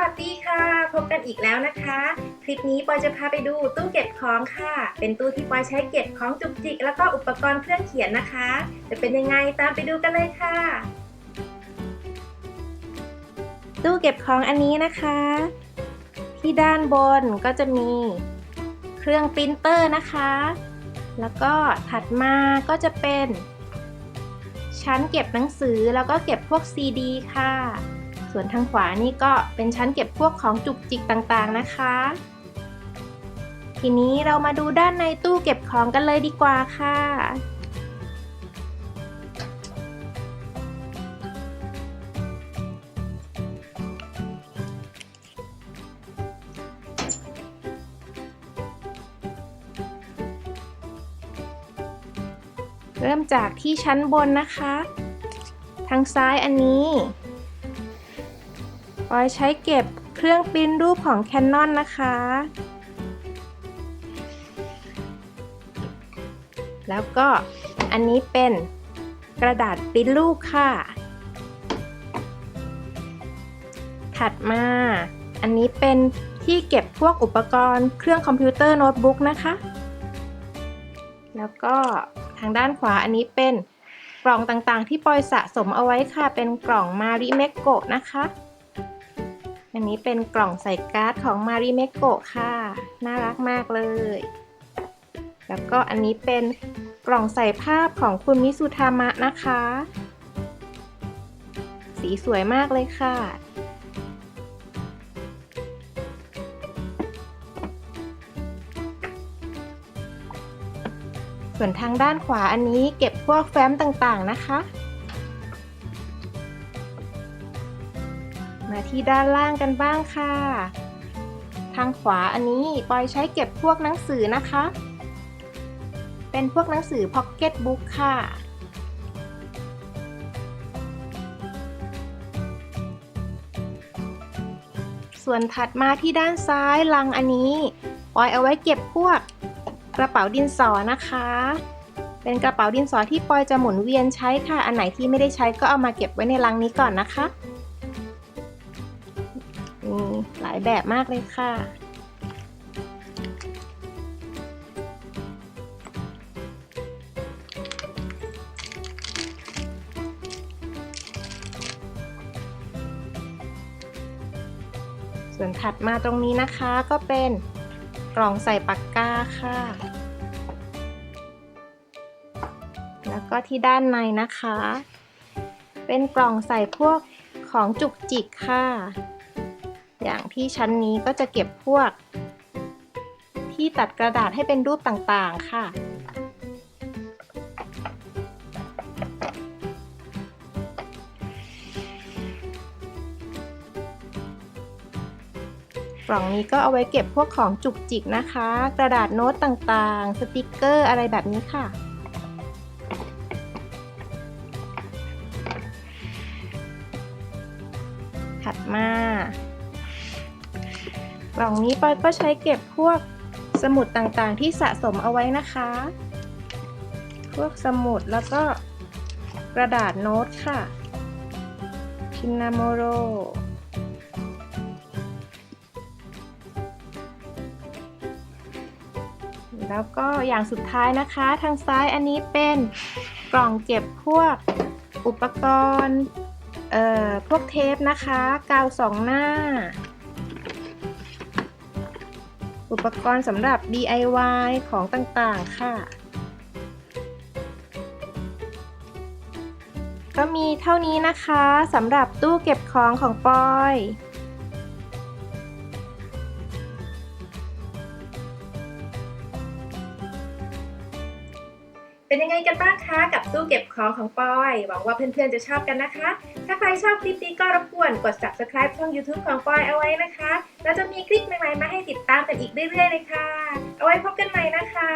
วัสดีค่ะ พบกันอีกแล้วนะคะ คลิปนี้ปอยจะพาไปดูตู้เก็บของค่ะ เป็นตู้ที่ปอยใช้เก็บของจุกจิก แล้วก็อุปกรณ์เครื่องเขียนนะคะ จะเป็นยังไงตามไปดูกันเลยค่ะ ตู้เก็บของอันนี้นะคะ ที่ด้านบนก็จะมีเครื่องปรินเตอร์นะคะ แล้วก็ถัดมาก็จะเป็น ชั้นเก็บหนังสือแล้วก็เก็บพวกซีดี ค่ะ ส่วนทางขวานี่ก็เป็นชั้นเก็บพวกของจุกจิกต่างๆนะคะ ทีนี้เรามาดูด้านในตู้เก็บของกันเลยดีกว่าค่ะเริ่มจากที่ชั้นบนนะคะ ทางซ้ายอันนี้ ปอยใช้เก็บเครื่องปริ้นรูปของ Canon นะคะ แล้วก็อันนี้เป็นกระดาษปริ้นรูปค่ะ ถัดมา อันนี้เป็นที่เก็บพวกอุปกรณ์เครื่องคอมพิวเตอร์โน้ตบุ๊กนะคะ แล้วก็ทางด้านขวาอันนี้เป็นกล่องต่างๆ ที่ปอยสะสมเอาไว้ค่ะ เป็นกล่องมาริเมโกะนะคะ อันนี้เป็นกล่องใส่การ์ดของมาริเมโกะค่ะ น่ารักมากเลย แล้วก็อันนี้เป็นกล่องใส่ภาพของคุณมิสุทามะนะคะ สีสวยมากเลยค่ะส่วนทางด้านขวาอันนี้เก็บพวกแฟ้มต่างๆนะคะ มาที่ด้านล่างกันบ้างค่ะ ทางขวาอันนี้ปอยใช้เก็บพวกหนังสือนะคะ เป็นพวกหนังสือพ็อกเก็ตบุ๊กค่ะส่วนถัดมาที่ด้านซ้ายลังอันนี้ปอยเอาไว้เก็บพวกกระเป๋าดินสอนะคะ เป็นกระเป๋าดินสอที่ปอยจะหมุนเวียนใช้ค่ะ อันไหนที่ไม่ได้ใช้ก็เอามาเก็บไว้ในลังนี้ก่อนนะคะ มีหลายแบบมากเลยค่ะ ส่วนถัดมาตรงนี้นะคะก็เป็นกล่องใส่ปากกาค่ะ แล้วก็ที่ด้านในนะคะ เป็นกล่องใส่พวกของจุกจิกค่ะ อย่างที่ชั้นนี้ก็จะเก็บพวก ที่ตัดกระดาษให้เป็นรูปต่างๆค่ะ กล่องนี้ก็เอาไว้เก็บพวกของจุกจิกนะคะ กระดาษโน้ตต่างๆ สติกเกอร์อะไรแบบนี้ค่ะถัดมา กล่องนี้ปอยก็ใช้เก็บพวกสมุดต่างๆ ที่สะสมเอาไว้นะคะ พวกสมุดแล้วก็กระดาษโน้ตค่ะชินาโมโรแล้วก็อย่างสุดท้ายนะคะ ทางซ้ายอันนี้เป็นกล่องเก็บพวกอุปกรณ์ เอ่อ พวกเทปนะคะ กาวสองหน้า อุปกรณ์สำหรับ DIY ของต่างๆ ค่ะ ก็มีเท่านี้นะคะสำหรับตู้เก็บของของปอยเป็นยังไงกันบ้างคะกับตู้เก็บของของปอย หวังว่าเพื่อนๆจะชอบกันนะคะ ถ้าใครชอบคลิปนี้ก็รบกวนกด subscribe ช่อง YouTube ของปอยเอาไว้นะคะ แล้วจะมีคลิปใหม่ มาให้ติดตามกันอีกเรื่อยๆเลยค่ะ เอาไว้พบกันใหม่นะคะ